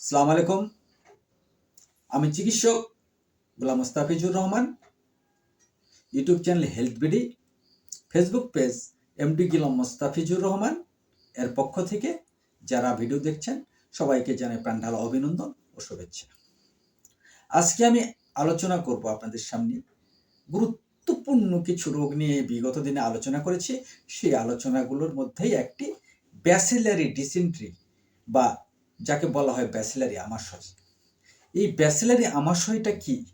সালাম আলাইকুম। আমি চিকিৎসক Golam Mostafizur Rahman. YouTube channel health BD, Facebook page MD Golam Mostafizur Rahman এর পক্ষ থেকে যারা ভিডিও দেখছেন, সবাইকে জানাই ঢালা অভিনন্দন ও শুভেচ্ছা। আজকে আমি আলোচনা করব আপনাদের সামনে গুরুত্বপূর্ণ কিছু রোগ নিয়ে বিগত দিনে আলোচনা করেছি। সেই আলোচনাগুলোর মধ্যেই একটি ব্যাসেলারি ডিসেন্ট্রি বা যাকে বলা হয় ব্যাসিলারি আমাশয়। এই ব্যাসিলারি আমাশয়টা কি?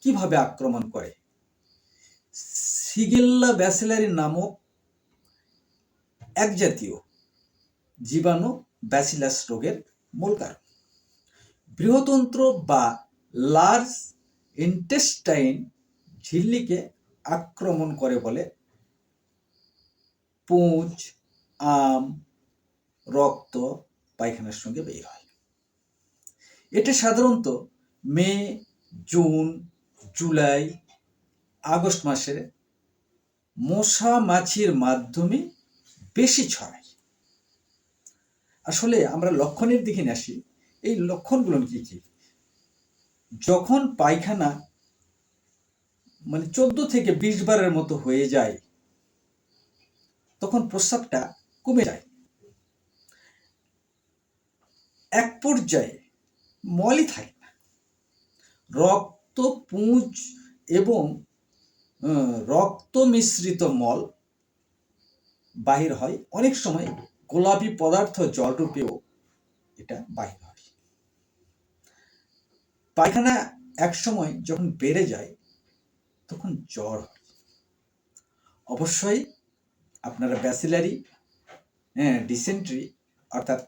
কীভাবে আক্রমণ করে? সিগেল্লা ব্যাসিলারি নামক এক জাতীয় জীবাণু ব্যাসিলাস রোগের মূল কারণ বৃহতন্ত্র বা লার্জ ইন্টেস্টাইন ঝিল্লিকে আক্রমণ করে বলে পুঁজ, আম, রক্ত পায়খানার সঙ্গে বের হয়। এটা সাধারণত মে, জুন, জুলাই, আগস্ট মাসের মশা মাছির মাধ্যমে বেশি ছড়ায়। আসলে আমরা লক্ষণের দিকে আসি। এই লক্ষণগুলো কি কি? যখন পায়খানা মানে চোদ্দ থেকে বিশ বারের মতো হয়ে যায়, তখন প্রস্রাবটা কমে যায়। এক পর্যায়ে মলই থাকে না। রক্ত পুঁজ এবং রক্ত মিশ্রিত মল বাহির হয়। অনেক সময় গোলাপি পদার্থ জলরূপেও এটা বাহির হয়। পায়খানা এক সময় যখন বেড়ে যায়, তখন জ্বর হয়। অবশ্যই আপনারা ব্যাসিলারি হ্যাঁ ডিসেন্ট্রি অর্থাৎ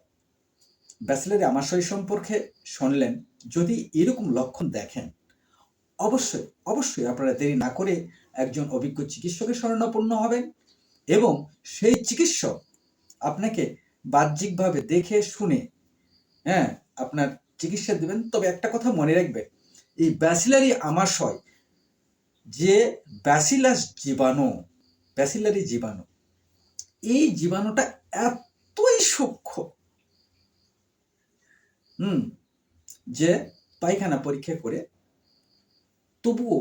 ব্যাচেলারি আমাশয় সম্পর্কে শুনলেন, যদি এরকম লক্ষণ দেখেন, অবশ্যই অবশ্যই আপনারা দেরি না করে একজন অভিজ্ঞ চিকিৎসকের শরণাপন্ন হবেন এবং সেই চিকিৎসক আপনাকে বাহ্যিকভাবে দেখে শুনে হ্যাঁ আপনার চিকিৎসা দেবেন। তবে একটা কথা মনে রাখবেন, এই ব্যাসিলারি আমাশয় যে ব্যাসিলাস জীবাণু ব্যাসিলারি জীবাণু, এই জীবাণুটা এতই সূক্ষ্ম হুম, যে পায়খানা পরীক্ষা করে তবুও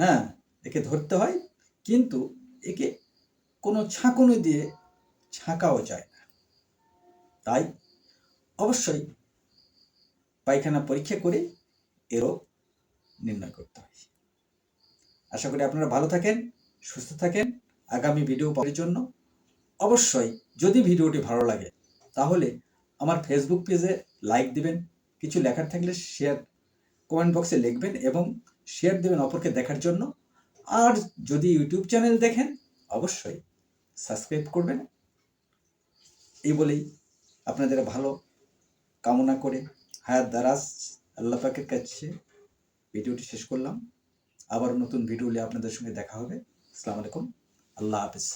হ্যাঁ একে ধরতে হয়, কিন্তু একে কোনো ছাঁকুনি দিয়ে ছাঁকাও যায় না। তাই অবশ্যই পায়খানা পরীক্ষা করে এরও নির্ণয় করতে হয়। আশা করি আপনারা ভালো থাকেন, সুস্থ থাকেন। আগামী ভিডিও পাওয়ার জন্য অবশ্যই যদি ভিডিওটি ভালো লাগে, তাহলে আমার ফেসবুক পেজে লাইক দিবেন, কিছু লেখার থাকলে শেয়ার কমেন্ট বক্সে লিখবেন এবং শেয়ার দেবেন অপরকে দেখার জন্য। আর যদি ইউটিউব চ্যানেল দেখেন, অবশ্যই সাবস্ক্রাইব করবেন। এই বলেই আপনাদের ভালো কামনা করে হায়াত দারাজ আল্লাহ পাকের কাছে ভিডিওটি শেষ করলাম। আবার নতুন ভিডিও নিয়ে আপনাদের সঙ্গে দেখা হবে। আসসালামু আলাইকুম। আল্লাহ হাফিজ।